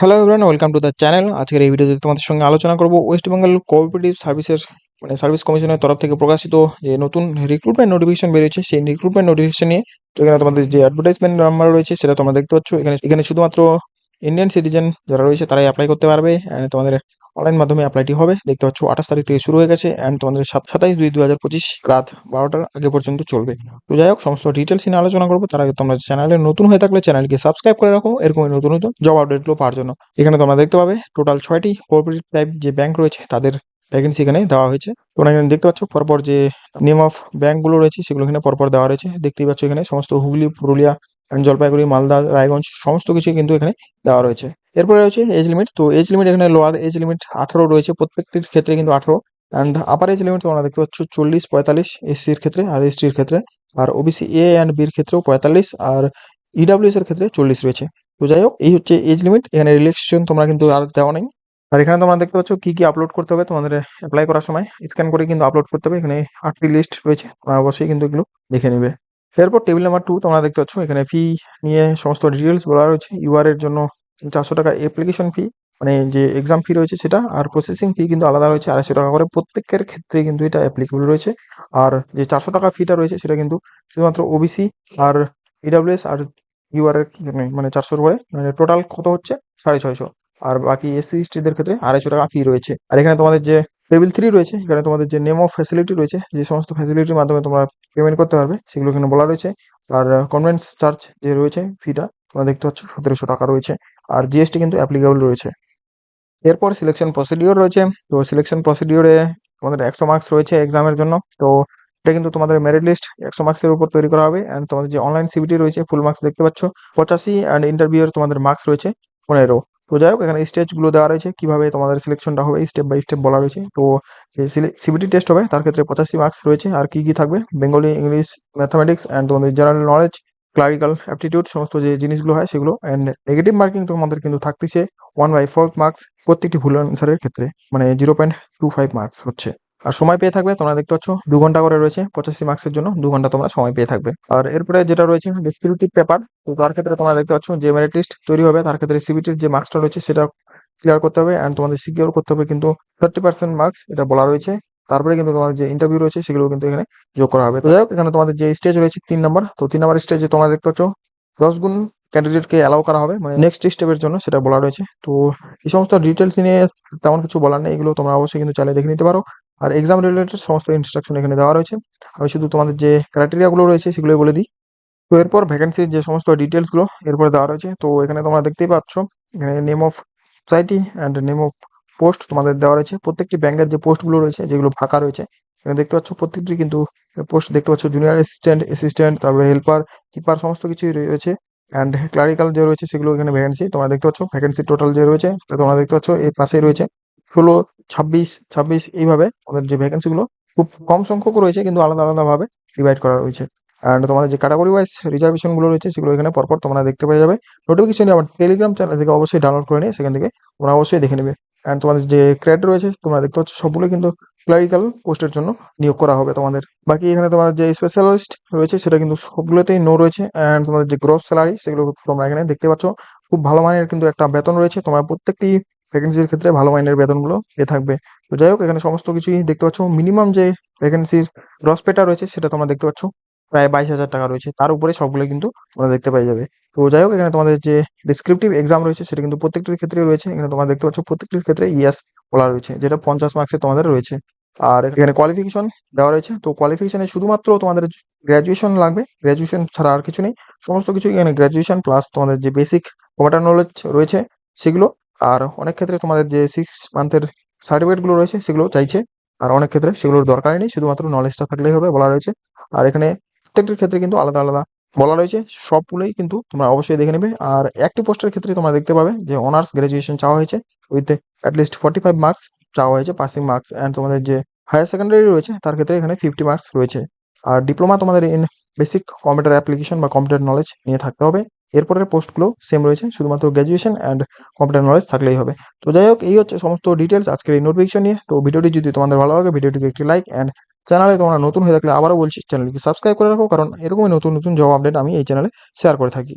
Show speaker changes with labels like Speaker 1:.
Speaker 1: Hello everyone welcome to the channel আজকের এই ভিডিওতে তোমাদের সঙ্গে আলোচনা করব ওয়েস্ট বেঙ্গল কোঅপারেটিভ সার্ভিসের মানে সার্ভিস কমিশনের তরফ থেকে প্রকাশিত যে নতুন রিক্রুটমেন্ট নোটিফিকেশন বেরিয়েছে, সেই রিক্রুটমেন্ট নোটিফিকেশন নিয়ে তো এখানে তোমাদের যে অ্যাডভার্টাইজমেন্ট নাম্বার রয়েছে সেটা তোমরা দেখতে পাচ্ছ। এখানে এখানে শুধুমাত্র ইন্ডিয়ান সিটিজেন যারা রয়েছে তারাই অ্যাপ্লাই করতে পারবে। তোমাদের অনলাইন মাধ্যমে অ্যাপ্লাইটি হবে। দেখতে পাচ্ছ, আঠাশ তারিখ থেকে শুরু হয়ে গেছে অ্যান্ড তোমাদের সাত, সাতাইশ দুই দু হাজার পঁচিশ রাত বারোটার আগে পর্যন্ত চলবে। তো যাই হোক, সমস্ত ডিটেলস নিয়ে আলোচনা করব। তার আগে তোমরা চ্যানেলে নতুন হয়ে থাকলে চ্যানেলকে সাবস্ক্রাইব করে রাখো। এরকম নতুন নতুন জব আপডেটগুলো পাওয়ার জন্য। এখানে তোমরা দেখতে পাবে টোটাল ছয়টি কোঅপারেটিভ টাইপ যে ব্যাংক রয়েছে, তাদের ভ্যাকেন্সি এখানে দেওয়া হয়েছে। তোমরা এখানে দেখতে পাচ্ছ, পরপর যে নেম অফ ব্যাংকগুলো রয়েছে, সেগুলো এখানে পরপর দেওয়া রয়েছে। দেখতেই পাচ্ছ এখানে সমস্ত হুগলি, পুরুলিয়া জলপাইগুড়ি, মালদা, রায়গঞ্জ, সমস্ত কিছুই কিন্তু এখানে দেওয়া রয়েছে। এরপরে রয়েছে এজ লিমিট তো এজ লিমিট এখানে লোয়ার এজ লিমিট আঠারো রয়েছে প্রত্যেকটির ক্ষেত্রে কিন্তু আঠারো অ্যান্ড আপার এজ লিমিট তোমরা দেখতে পাচ্ছ চল্লিশ, পঁয়তাল্লিশ এসসির ক্ষেত্রে আর এসটির ক্ষেত্রে, আর ওবিসি এ অ্যান্ড বির ক্ষেত্রেও পঁয়তাল্লিশ, আর ইডাব্লিউএস এর ক্ষেত্রে চল্লিশ রয়েছে। তো যাই হোক, এই হচ্ছে এজ লিমিট এখানে রিলেকশন তোমরা কিন্তু আর দেওয়া নেই। আর এখানে তোমরা দেখতে পাচ্ছ কি কি আপলোড করতে হবে তোমাদের অ্যাপ্লাই করার সময়। স্ক্যান করে কিন্তু আপলোড করতে হবে, এখানে আটটি লিস্ট রয়েছে, তোমরা অবশ্যই কিন্তু এগুলো দেখে নেবে। এরপর টেবিল নাম্বার টু তোমরা দেখতে পাচ্ছ, এখানে ফি নিয়ে সমস্ত ডিটেলস বলা রয়েছে ইউআর এর জন্য চারশো টাকা অ্যাপ্লিকেশন ফি মানে যে এক্সাম ফি রয়েছে সেটা আর প্রসেসিং ফি কিন্তু আলাদা রয়েছে, আড়াইশো টাকা করে প্রত্যেকের ক্ষেত্রে কিন্তু এটা অ্যাপ্লিকেবল রয়েছে। আর যে চারশো টাকা ফিটা রয়েছে সেটা কিন্তু শুধুমাত্র ওবিসি আর ইডাব্লিউএস আর ইউআর এর মানে চারশোর উপরে মানে টোটাল কত হচ্ছে? সাড়ে ছয়শো। আর বাকি এসসি এসটিদের ক্ষেত্রে আড়াইশো টাকা ফি রয়েছে। আর এখানে তোমাদের যে টেবিল থ্রি রয়েছে, এখানে তোমাদের যে নেম অফ ফ্যাসিলিটি রয়েছে, যে সমস্ত ফ্যাসিলিটির মাধ্যমে তোমরা পেমেন্ট করতে পারবে, সেগুলো এখানে বলা রয়েছে। আর কনভেন্স চার্জ যে রয়েছে ফিটা তোমরা দেখতে পাচ্ছ সতেরোশো টাকা রয়েছে। আর জিএসটি কিন্তু অ্যাপ্লিকেবল রয়েছে। এরপর সিলেকশন প্রসিডিওর রয়েছে। তো সিলেকশন প্রসিডিওরে তোমাদের একশো মার্কস রয়েছে এক্সামের জন্য। তো এটা কিন্তু তোমাদের মেরিট লিস্ট একশো মার্কসের উপর তৈরি করা হবে। অ্যান্ড তোমাদের যে অনলাইন সিবিটি রয়েছে ফুল মার্কস দেখতে পাচ্ছ। পঁচাশি অ্যান্ড ইন্টারভিউর তোমাদের মার্কস রয়েছে পনেরো। তো যাই হোক, এখানে স্টেজগুলো দেওয়া রয়েছে, কীভাবে তোমাদের সিলেকশনটা হবে স্টেপ বাই স্টেপ বলা রয়েছে। তো যে সিবিটি টেস্ট হবে, তার ক্ষেত্রে পঁচাশি মার্কস রয়েছে। আর কি কি থাকবে? বেঙ্গলি ইংলিশ ম্যাথামেটিক্স অ্যান্ড তোমাদের জেনারেল নলেজ ক্লারিক্যাল অ্যাপটিটিউড সমস্ত যে জিনিসগুলো হয় সেগুলো অ্যান্ড নেগেটিভ মার্কিং তোমাদের কিন্তু থাকতেছে ওয়ান বাই ফোর মার্কস প্রত্যেকটি ভুল অ্যান্সারের ক্ষেত্রে মানে zero point two five marks হচ্ছে। আর সময় পেয়ে থাকবে, তোমরা দেখতে পাচ্ছ, দু ঘণ্টা করে রয়েছে, পঁচাশি মার্কসের জন্য দু ঘণ্টা তোমরা সময় পেয়ে থাকবে। আর এরপরে যেটা রয়েছে ডিসক্রিপটিভ পেপার তো তার ক্ষেত্রে তোমরা দেখতে পাচ্ছ যে মেরিট লিস্ট তৈরি হবে, তার ক্ষেত্রে সিবিটির যে মার্কসটা রয়েছে সেটা ক্লিয়ার করতে হবে অ্যান্ড তোমাদের সিকিউর করতে হবে কিন্তু থার্টি পার্সেন্ট মার্কস এটা বলা রয়েছে। তারপরে কিন্তু তোমাদের যে ইন্টারভিউ রয়েছে সেগুলো কিন্তু এখানে যোগ করা হবে। তো যাই হোক, এখানে তোমাদের যে স্টেজ রয়েছে তিন নম্বর তো তিন নম্বর স্টেজে তোমরা দেখতে পাচ্ছ দশ গুণ ক্যান্ডিডেটকে অ্যালাউ করা হবে মানে নেক্সট স্টেপের জন্য সেটা বলা রয়েছে। তো এই সমস্ত ডিটেলস নিয়ে তেমন কিছু বলার নেই, এগুলো তোমরা অবশ্যই কিন্তু চালিয়ে দেখে নিতে পারো। আর এক্সাম রিলেটেড সমস্ত ইনস্ট্রাকশন এখানে দেওয়া রয়েছে। আমি শুধু তোমাদের যে ক্রাইটেরিয়াগুলো রয়েছে সেগুলোই বলে দিই। তো এরপর ভ্যাকেন্সির যে সমস্ত ডিটেলসগুলো এরপরে দেওয়া রয়েছে। তো এখানে তোমরা দেখতেই পাচ্ছ, এখানে name of society and name of post তোমাদের দেওয়া রয়েছে। প্রত্যেকটি ব্যাংকের যে পোস্টগুলো রয়েছে, যেগুলো ফাঁকা রয়েছে, এখানে দেখতে পাচ্ছ প্রত্যেকটি কিন্তু পোস্ট দেখতে পাচ্ছ। জুনিয়র অ্যাসিস্ট্যান্ট অ্যাসিস্ট্যান্ট তারপরে হেল্পার কিপার সমস্ত কিছুই রয়েছে। অ্যান্ড ক্লারিক্যাল যে রয়েছে, সেগুলো এখানে ভ্যাকেন্সি তোমরা দেখতে পাচ্ছ। ভ্যাকেন্সি টোটাল যে রয়েছে তোমরা দেখতে পাচ্ছ এর পাশেই রয়েছে। ষোলো, ছাব্বিশ ছাব্বিশ, এইভাবে আমাদের যে ভ্যাকেন্সিগুলো খুব কম সংখ্যক রয়েছে, কিন্তু আলাদা আলাদাভাবে ডিভাইড করা রয়েছে। অ্যান্ড তোমাদের যে ক্যাটাগরি ওয়াইজ রিজার্ভেশনগুলো রয়েছে, সেগুলো এখানে পরপর তোমরা দেখতে পেয়ে যাবে। নোটিফিকেশন আমার টেলিগ্রাম চ্যানেল থেকে অবশ্যই ডাউনলোড করে নিয়ে, সেখান থেকে তোমরা অবশ্যই দেখে নেবে। অ্যান্ড তোমাদের যে ক্রেড রয়েছে, তোমরা দেখতে পাচ্ছ সবগুলো কিন্তু ক্লারিক্যাল পোস্টের জন্য নিয়োগ করা হবে তোমাদের। বাকি এখানে তোমাদের যে স্পেশালিস্ট রয়েছে, সেটা কিন্তু সবগুলোতেই নো রয়েছে। অ্যান্ড তোমাদের যে গ্রোথ স্যালারি সেগুলো তোমরা এখানে দেখতে পাচ্ছ। খুব ভালো মানের কিন্তু একটা বেতন রয়েছে। তোমরা প্রত্যেকটি ভ্যাকেন্সির ক্ষেত্রে ভালো মাইনের বেতনগুলো পেয়ে থাকবে। তো যাই হোক, এখানে সমস্ত কিছুই দেখতে পাচ্ছ। মিনিমাম যে ভ্যাকেন্সির গ্রস পেটা রয়েছে, সেটা তোমরা দেখতে পাচ্ছ। প্রায় বাইশ হাজার টাকা রয়েছে। তার উপরে সবগুলো কিন্তু তোমরা দেখতে পেয়ে যাবে। তো যাই হোক, এখানে তোমাদের যে ডিসক্রিপটিভ এক্সাম রয়েছে, সেটা কিন্তু প্রত্যেকটির ক্ষেত্রে রয়েছে। এখানে তোমরা দেখতে পাচ্ছ প্রত্যেকটির ক্ষেত্রে ইয়াস বলা রয়েছে, যেটা পঞ্চাশ মার্কসের তোমাদের রয়েছে। আর এখানে কোয়ালিফিকেশন দেওয়া রয়েছে। তো কোয়ালিফিকেশনে শুধুমাত্র তোমাদের গ্র্যাজুয়েশন লাগবে। গ্র্যাজুয়েশন ছাড়া আর কিছু নেই। সমস্ত কিছু এখানে গ্র্যাজুয়েশন প্লাস তোমাদের যে বেসিক কম্পিউটার নলেজ রয়েছে, সেগুলো। আর অনেক ক্ষেত্রে তোমাদের যে সিক্স মান্থের সার্টিফিকেটগুলো রয়েছে, সেগুলো চাইছে। আর অনেক ক্ষেত্রে সেগুলোর দরকারই নেই। শুধুমাত্র নলেজটা থাকলেই হবে বলা রয়েছে। আর এখানে প্রত্যেকটির ক্ষেত্রে কিন্তু আলাদা আলাদা বলা রয়েছে। সবগুলোই কিন্তু তোমরা অবশ্যই দেখে নেবে। আর একটি পোস্টের ক্ষেত্রে তোমরা দেখতে পাবে যে অনার্স গ্র্যাজুয়েশন চাওয়া হয়েছে with at least forty five marks চাওয়া হয়েছে পাসিং মার্কস অ্যান্ড তোমাদের যে হায়ার সেকেন্ডারি রয়েছে তার ক্ষেত্রে এখানে ফিফটি মার্কস রয়েছে। আর ডিপ্লোমা তোমাদের ইন বেসিক কম্পিউটার অ্যাপ্লিকেশন বা কম্পিউটার নলেজ নিয়ে থাকতে হবে। এরপরের পোস্টগুলো সেম রয়েছে, শুধুমাত্র গ্র্যাজুয়েশন অ্যান্ড কম্পিউটার নলেজ থাকলেই হবে। তো যাই হোক, এই হচ্ছে সমস্ত ডিটেলস আজকের এই নোটিফিকেশন নিয়ে। তো ভিডিওটি যদি তোমাদের ভালো লাগে, ভিডিওটিকে একটি লাইক অ্যান্ড চ্যানেলে তোমরা নতুন হয়ে থাকলে আবারও বলছি চ্যানেলকে সাবস্ক্রাইব করে রাখো, কারণ এরকমই নতুন নতুন জব আপডেট আমি এই চ্যানেলে শেয়ার করে থাকি।